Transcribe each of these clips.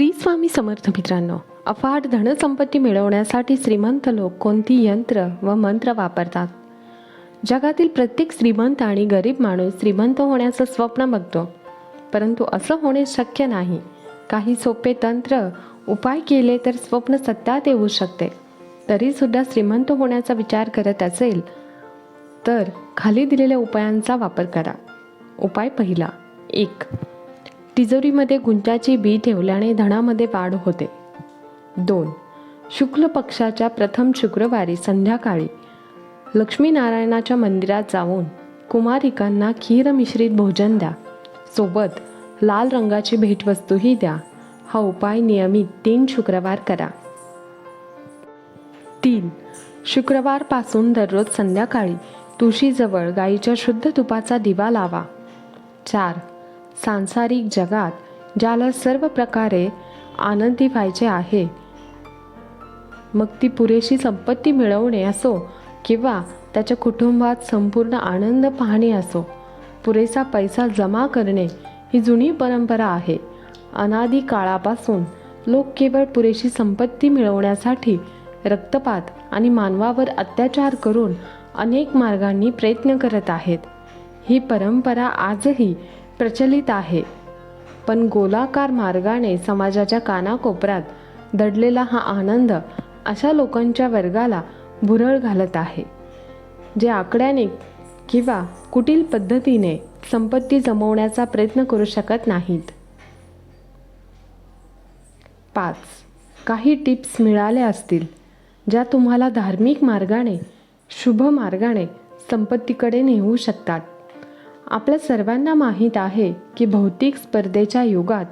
श्री स्वामी समर्थ मित्रांनो अफाट धनसंपत्ती मिळवण्यासाठी श्रीमंत लोक कोणती यंत्र व मंत्र वापरतात? जगातील प्रत्येक श्रीमंत आणि गरीब माणूस श्रीमंत होण्याचं स्वप्न बघतो. परंतु असं होणे शक्य नाही. काही सोपे तंत्र उपाय केले तर स्वप्न सत्यात येऊ शकते. तरीसुद्धा श्रीमंत होण्याचा विचार करत असेल तर खाली दिलेल्या उपायांचा वापर करा. उपाय पहिला एक तिजोरीमध्ये गुंजाची बी ठेवल्याने धनामध्ये वाढ होते. दोन. शुक्ल पक्षाच्या प्रथम शुक्रवारी संध्याकाळी लक्ष्मीनारायणाच्या मंदिरात जाऊन कुमारिकांना खीर मिश्रित भोजन द्या. सोबत लाल रंगाची भेटवस्तूही द्या. हा उपाय नियमित तीन शुक्रवार करा. तीन. शुक्रवारपासून दररोज संध्याकाळी तुळशीजवळ गाईच्या शुद्ध तुपाचा दिवा लावा. चार. सांसारिक जगात ज्याला सर्व प्रकारे आनंदी व्हायचे आहे. मग ती पुरेशी संपत्ती मिळवणे असो किंवा त्याच्या कुटुंबात संपूर्ण आनंद पाहणे असो पुरेसा पैसा जमा करणे ही जुनी परंपरा आहे. अनादी काळापासून लोक केवळ पुरेशी संपत्ती मिळवण्यासाठी रक्तपात आणि मानवावर अत्याचार करून अनेक मार्गांनी प्रयत्न करत आहेत. ही परंपरा आजही प्रचलित आहे. पण गोलाकार मार्गाने समाजाच्या कानाकोपऱ्यात दडलेला हा आनंद अशा लोकांच्या वर्गाला भुरळ घालत आहे जे आकड्याने किंवा कुटील पद्धतीने संपत्ती जमवण्याचा प्रयत्न करू शकत नाहीत. पाच. काही टिप्स मिळाल्या असतील ज्या तुम्हाला धार्मिक मार्गाने शुभ मार्गाने संपत्तीकडे नेऊ शकतात. आपल्या सर्वांना माहीत आहे की भौतिक स्पर्धेच्या युगात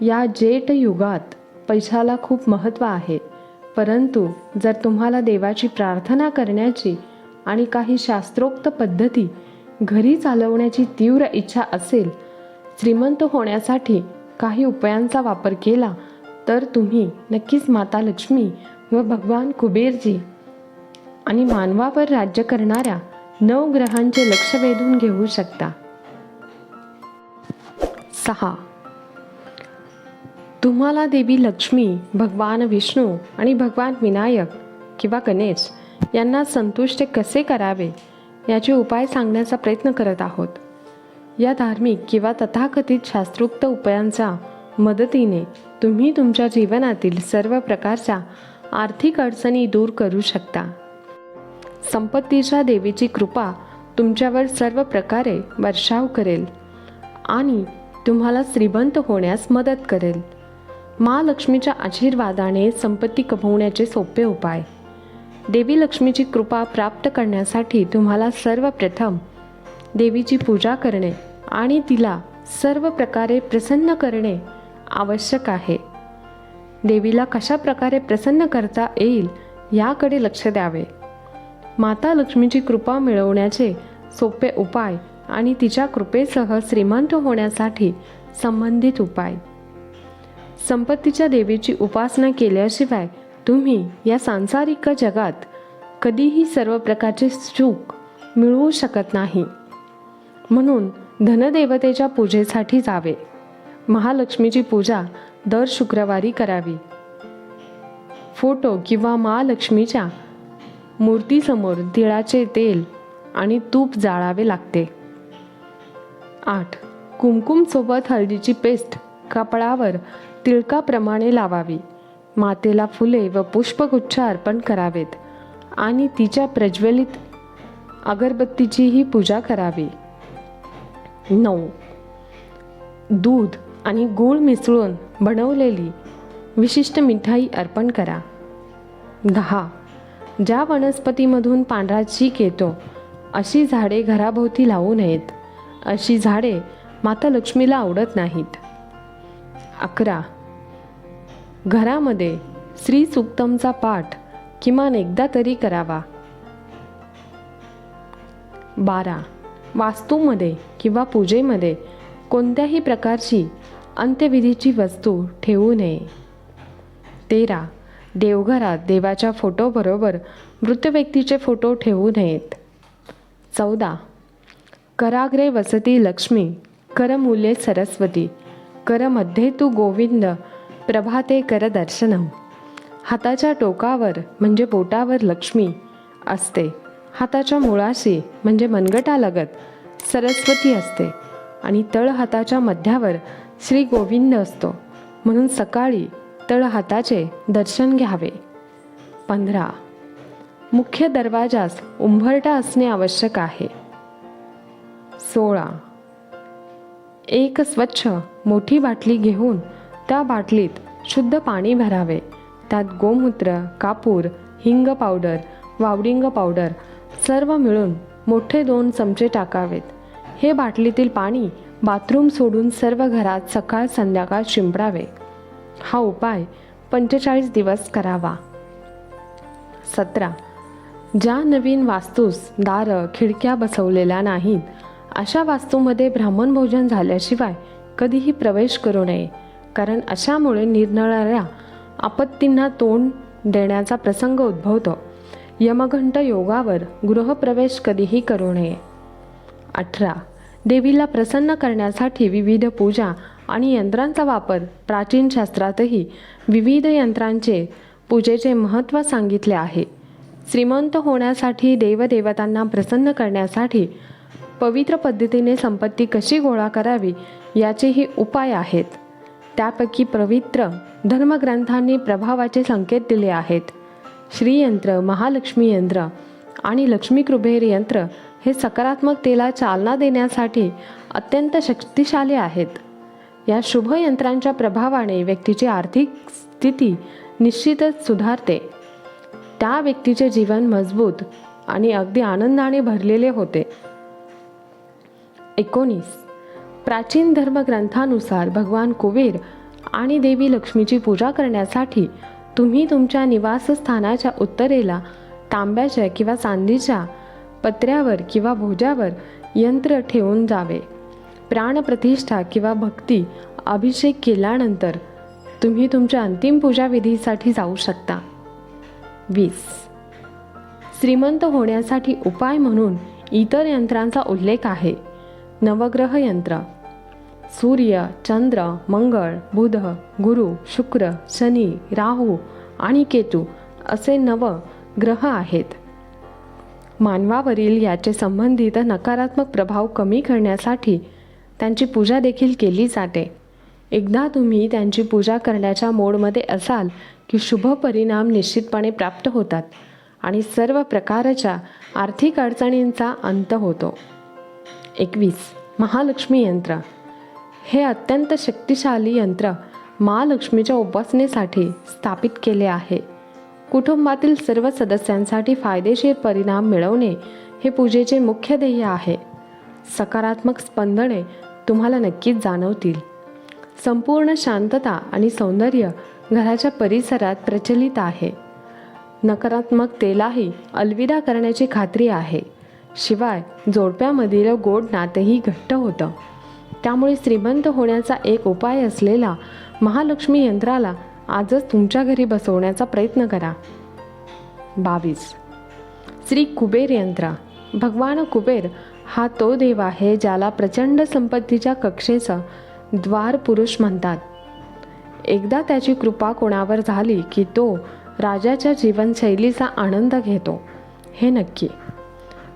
या जेट युगात पैशाला खूप महत्त्व आहे. परंतु जर तुम्हाला देवाची प्रार्थना करण्याची आणि काही शास्त्रोक्त पद्धती घरी चालवण्याची तीव्र इच्छा असेल श्रीमंत होण्यासाठी काही उपायांचा वापर केला तर तुम्ही नक्कीच माता लक्ष्मी व भगवान कुबेरजी आणि मानवावर राज्य करणाऱ्या नऊ ग्रहांचे लक्ष वेधून घेऊ शकता. सहा. तुम्हाला देवी लक्ष्मी भगवान विष्णू आणि भगवान विनायक किंवा गणेश यांना संतुष्ट कसे करावे याचे उपाय सांगण्याचा प्रयत्न करत आहोत. या धार्मिक किंवा तथाकथित शास्त्रोक्त उपायांच्या मदतीने तुम्ही तुमच्या जीवनातील सर्व प्रकारच्या आर्थिक अडचणी दूर करू शकता. संपत्तीच्या देवीची कृपा तुमच्यावर सर्व प्रकारे वर्षाव करेल आणि तुम्हाला श्रीमंत होण्यास मदत करेल. महालक्ष्मीच्या आशीर्वादाने संपत्ती कमवण्याचे सोपे उपाय. देवी लक्ष्मीची कृपा प्राप्त करण्यासाठी तुम्हाला सर्वप्रथम देवीची पूजा करणे आणि तिला सर्व प्रकारे प्रसन्न करणे आवश्यक आहे. देवीला कशा प्रकारे प्रसन्न करता येईल याकडे लक्ष द्यावे. माता लक्ष्मीची कृपा मिळवण्याचे सोपे उपाय आणि तिच्या कृपेसह श्रीमंत होण्यासाठी संबंधित उपाय. संपत्तीच्या देवीची उपासना केल्याशिवाय तुम्ही या सांसारिक जगात कधीही सर्व प्रकारचे सुख मिळवू शकत नाही. म्हणून धनदेवतेच्या पूजेसाठी जावे. महालक्ष्मीची पूजा दर शुक्रवारी करावी. फोटो किंवा महालक्ष्मीच्या मूर्तीसमोर तिळाचे तेल आणि तूप जाळावे लागते. आठ. कुमकुमसोबत हळदीची पेस्ट. कपडावर तिळकाप्रमाणे लावावी. मातेला फुले व पुष्पगुच्छ अर्पण करावेत आणि तिच्या प्रज्वलित अगरबत्तीचीही पूजा करावी. नऊ. दूध आणि गूळ मिसळून बनवलेली विशिष्ट मिठाई अर्पण करा. दहा. ज्या वनस्पतीमधून पांढरा चीक येतो अशी झाडे घराभोवती लावू नयेत. अशी झाडे माता लक्ष्मीला आवडत नाहीत. अकरा. घरामध्ये श्री सुक्तमचा पाठ किमान एकदा तरी करावा. बारा. वास्तूमध्ये किंवा पूजेमध्ये कोणत्याही प्रकारची अंत्यविधीची वस्तू ठेवू नये. तेरा. देवघरात देवाच्या फोटोबरोबर मृत व्यक्तीचे फोटो ठेवू नयेत. चौदा. कराग्रे वसती लक्ष्मी करमूल्ये सरस्वती करमध्ये तू गोविंद प्रभाते कर दर्शनम. हाताच्या टोकावर म्हणजे बोटावर लक्ष्मी असते. हाताच्या मुळाशी म्हणजे मनगटालगत सरस्वती असते. आणि तळ हाताच्या मध्यावर श्री गोविंद असतो. म्हणून सकाळी तळ हाताचे दर्शन घ्यावे. पंधरा. मुख्य दरवाजास उंबरटा असणे आवश्यक आहे. सोळा. एक स्वच्छ मोठी बाटली घेऊन त्या बाटलीत शुद्ध पाणी भरावे. त्यात गोमूत्र कापूर हिंग पावडर वावडिंग पावडर सर्व मिळून मोठे दोन चमचे टाकावेत. हे बाटलीतील पाणी बाथरूम सोडून सर्व घरात सकाळ संध्याकाळ शिंपडावे. हा उपाय पंचेचाळीस दिवस करावा. सतरा. ज्या नवीन वास्तूस दारं खिडक्या बसवलेल्या नाहीत अशा वास्तूमध्ये ब्राह्मण भोजन झाल्याशिवाय कधीही प्रवेश करू नये कारण अशामुळे निरनिराळ्या आपत्तींना तोंड देण्याचा प्रसंग उद्भवतो. यमघंट योगावर गृहप्रवेश कधीही करू नये. अठरा. देवीला प्रसन्न करण्यासाठी विविध पूजा आणि यंत्रांचा वापर प्राचीन शास्त्रातही विविध यंत्रांचे पूजेचे महत्त्व सांगितले आहे. श्रीमंत होण्यासाठी देवदेवतांना प्रसन्न करण्यासाठी पवित्र पद्धतीने संपत्ती कशी गोळा करावी याचेही उपाय आहेत. त्यापैकी पवित्र धर्मग्रंथांनी प्रभावाचे संकेत दिले आहेत. श्रीयंत्र महालक्ष्मी यंत्र आणि लक्ष्मी कृभेर यंत्र हे सकारात्मकतेला चालना देण्यासाठी अत्यंत शक्तिशाली आहेत. या शुभ यंत्रांच्या प्रभावाने व्यक्तीची आर्थिक स्थिती निश्चितच सुधारते. त्या व्यक्तीचे जीवन मजबूत आणि अगदी आनंदाने भरलेले होते. एकोणीस. प्राचीन धर्मग्रंथानुसार भगवान कुबेर आणि देवी लक्ष्मीची पूजा करण्यासाठी तुम्ही तुमच्या निवासस्थानाच्या उत्तरेला तांब्याच्या किंवा चांदीच्या पत्र्यावर किंवा भोज्यावर यंत्र ठेवून जावे. प्राणप्रतिष्ठा किंवा भक्ती अभिषेक केल्यानंतर तुम्ही तुमच्या अंतिम पूजाविधीसाठी जाऊ शकता. वीस. श्रीमंत होण्यासाठी उपाय म्हणून इतर यंत्रांचा उल्लेख आहे. नवग्रह यंत्र. सूर्य चंद्र मंगळ बुध गुरु शुक्र शनी राहू आणि केतू असे नव ग्रह आहेत. मानवावरील याचे संबंधित नकारात्मक प्रभाव कमी करण्यासाठी त्यांची पूजा देखील केली जाते. एकदा तुम्ही त्यांची पूजा करण्याच्या मोडमध्ये असाल की शुभ परिणाम निश्चितपणे प्राप्त होतात आणि सर्व प्रकारच्या आर्थिक अडचणींचा अंत होतो. एकवीस. महालक्ष्मी यंत्र. हे अत्यंत शक्तिशाली यंत्र महालक्ष्मीच्या उपासनेसाठी स्थापित केले आहे. कुटुंबातील सर्व सदस्यांसाठी फायदेशीर परिणाम मिळवणे हे पूजेचे मुख्य ध्येय आहे. सकारात्मक स्पंदने तुम्हाला नक्कीच जाणवतील. संपूर्ण शांतता आणि सौंदर्य घराच्या परिसरात प्रचलित आहे. नकारात्मकतेलाही अलविदा करण्याची खात्री आहे. शिवाय जोडप्यामधील गोड नातेही घट्ट होतं. त्यामुळे श्रीमंत होण्याचा एक उपाय असलेला महालक्ष्मी यंत्राला आजच तुमच्या घरी बसवण्याचा प्रयत्न करा. बावीस. श्री कुबेर यंत्र. भगवान कुबेर हा तो देव आहे ज्याला प्रचंड संपत्तीच्या कक्षेचं द्वार पुरुष म्हणतात. एकदा त्याची कृपा कोणावर झाली की तो राजाच्या जीवनशैलीचा आनंद घेतो हे नक्की.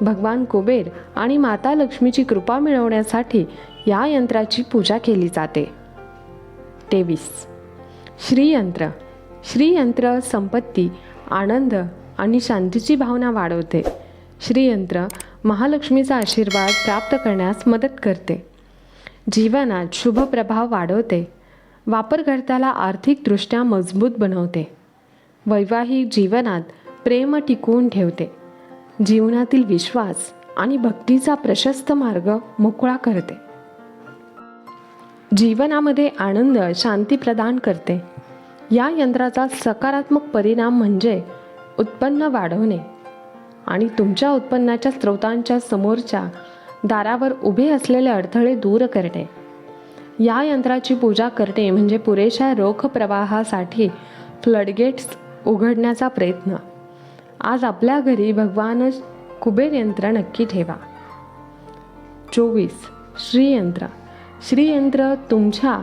भगवान कुबेर आणि माता लक्ष्मीची कृपा मिळवण्यासाठी या यंत्राची पूजा केली जाते. तेवीस. श्रीयंत्र. श्रीयंत्र संपत्ती आनंद आणि शांतीची भावना वाढवते. श्रीयंत्र महालक्ष्मीचा आशीर्वाद प्राप्त करण्यास मदत करते. जीवनात शुभ प्रभाव वाढवते. वापरकर्त्याला आर्थिकदृष्ट्या मजबूत बनवते. वैवाहिक जीवनात प्रेम टिकवून ठेवते. जीवनातील विश्वास आणि भक्तीचा प्रशस्त मार्ग मोकळा करते. जीवनामध्ये आनंद शांती प्रदान करते. या यंत्राचा सकारात्मक परिणाम म्हणजे उत्पन्न वाढवणे. आणि तुमच्या उत्पन्नाच्या स्रोतांच्या समोरच्या दारावर उभे असलेले अडथळे दूर करणे. या यंत्राची पूजा करणे म्हणजे पुरेशा रोख प्रवाहासाठी फ्लडगेट्स उघडण्याचा प्रयत्न. आज आपल्या घरी भगवान कुबेर यंत्र नक्की ठेवा. चोवीस. श्रीयंत्र. श्रीयंत्र तुमच्या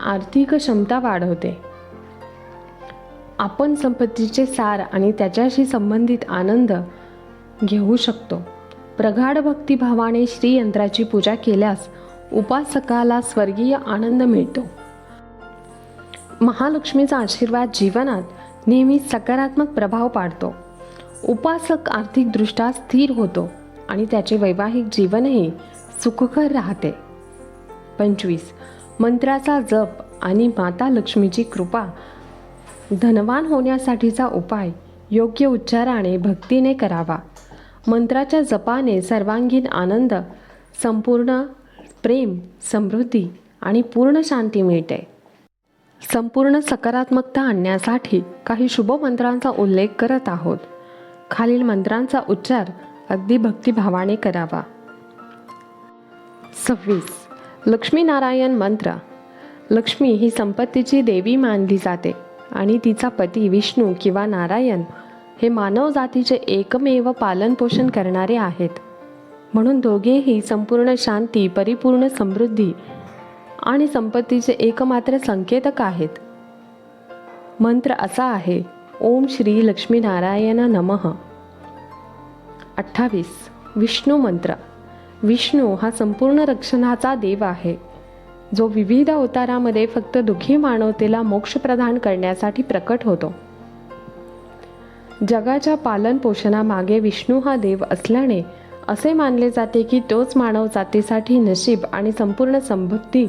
आर्थिक क्षमता वाढवते. आपण संपत्तीचे सार आणि त्याच्याशी संबंधित आनंद घेऊ शकतो. प्रगाढ भक्तिभावाने श्रीयंत्राची पूजा केल्यास उपासकाला स्वर्गीय आनंद मिळतो. महालक्ष्मीचा आशीर्वाद जीवनात नेहमी सकारात्मक प्रभाव पाडतो. उपासक आर्थिकदृष्ट्या स्थिर होतो आणि त्याचे वैवाहिक जीवनही सुखकर राहते. पंचवीस. मंत्राचा जप आणि माता लक्ष्मीची कृपा धनवान होण्यासाठीचा उपाय योग्य उच्चाराने भक्तीने करावा. मंत्राच्या जपाने सर्वांगीण आनंद संपूर्ण प्रेम समृद्धी आणि पूर्ण शांती मिळते. संपूर्ण सकारात्मकता आणण्यासाठी काही शुभ मंत्रांचा उल्लेख करत आहोत. खालील मंत्रांचा उच्चार अगदी भक्तिभावाने करावा. सव्वीस. लक्ष्मीनारायण मंत्र. लक्ष्मी ही संपत्तीची देवी मानली जाते. आणि तिचा पती विष्णू किंवा नारायण हे मानव जातीचे एकमेव पालनपोषण करणारे आहेत. म्हणून दोघेही संपूर्ण शांती परिपूर्ण समृद्धी आणि संपत्तीचे एकमात्र संकेतक आहेत. मंत्र असा आहे ओम श्री लक्ष्मीनारायण नमः. अठ्ठावीस. विष्णू मंत्र. विष्णू हा संपूर्ण रक्षणाचा देव आहे. जो विविध अवतारामध्ये फक्त दुःखी मानवतेला मोक्ष प्रदान करण्यासाठी प्रकट होतो. जगाच्या पालन पोषणामागे विष्णू हा देव असल्याने असे मानले जाते की तोच मानव जातीसाठी नशीब आणि संपूर्ण समृद्धी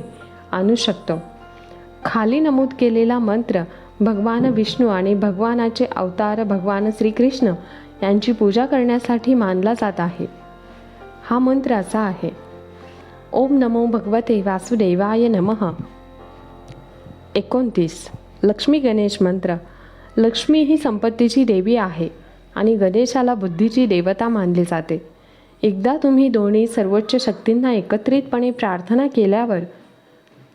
आणू शकतो. खाली नमूद केलेला मंत्र भगवान विष्णू आणि भगवानाचे अवतार भगवान श्रीकृष्ण यांची पूजा करण्यासाठी मानला जात आहे. हा मंत्र असा आहे ओम नमो भगवते वासुदेवाय नमः एकोणतीस. लक्ष्मी गणेश मंत्र. लक्ष्मी ही संपत्तीची देवी आहे आणि गणेशाला बुद्धीची देवता मानली जाते. एकदा तुम्ही दोन्ही सर्वोच्च शक्तींना एकत्रितपणे प्रार्थना केल्यावर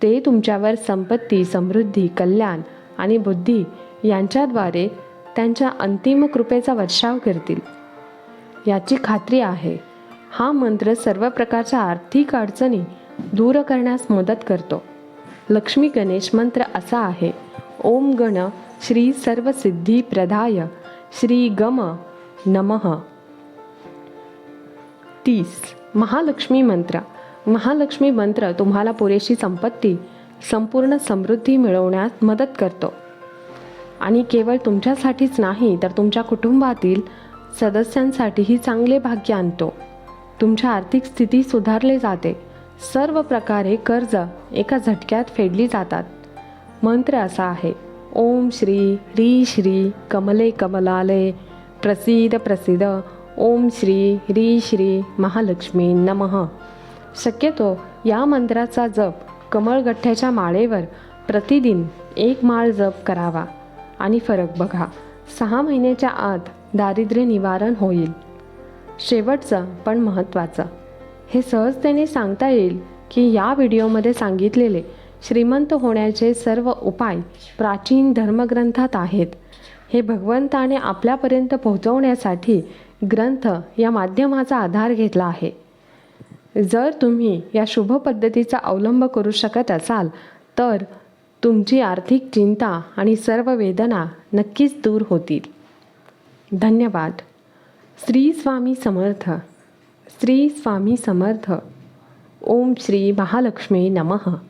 ते तुमच्यावर संपत्ती समृद्धी कल्याण आणि बुद्धी यांच्याद्वारे त्यांच्या अंतिम कृपेचा वर्षाव करतील. याची खात्री आहे. हा मंत्र सर्व प्रकारच्या आर्थिक अडचणी दूर करण्यास मदत करतो. लक्ष्मी गणेश मंत्र असा आहे. ओम गण श्री सर्वसिद्धी प्रदाय श्री गम नमः. तीस. महालक्ष्मी मंत्र. महालक्ष्मी मंत्र तुम्हाला पुरेशी संपत्ती संपूर्ण समृद्धी मिळवण्यात मदत करतो. आणि केवळ तुमच्यासाठीच नाही तर तुमच्या कुटुंबातील सदस्यांसाठीही चांगले भाग्य आणतो. तुमच्या आर्थिक स्थिती सुधारले जाते. सर्व प्रकारे कर्ज एका झटक्यात फेडली जातात. मंत्र असा आहे ओम श्री ह्री श्री कमले कमलालय प्रसिद्ध प्रसिद्ध ओम श्री ह्री श्री महालक्ष्मी नमः. शक्यतो या मंत्राचा जप कमळगठ्ठ्याच्या माळेवर प्रतिदिन एक माळ जप करावा. आणि फरक बघा सहा महिन्याच्या आत दारिद्र्य निवारण होईल. शेवटचं पण महत्त्वाचं. हे सहजतेने सांगता येईल की या व्हिडिओमध्ये सांगितलेले श्रीमंत होण्याचे सर्व उपाय प्राचीन धर्मग्रंथात आहेत. हे भगवंताने आपल्यापर्यंत पोहोचवण्यासाठी ग्रंथ या माध्यमाचा आधार घेतला आहे. जर तुम्ही या शुभ पद्धतीचा अवलंब करू शकत असाल तर तुमची आर्थिक चिंता आणि सर्व वेदना नक्कीच दूर होतील. धन्यवाद. श्री स्वामी समर्थ श्री स्वामी समर्थ. ओम श्री महालक्ष्मी नमः.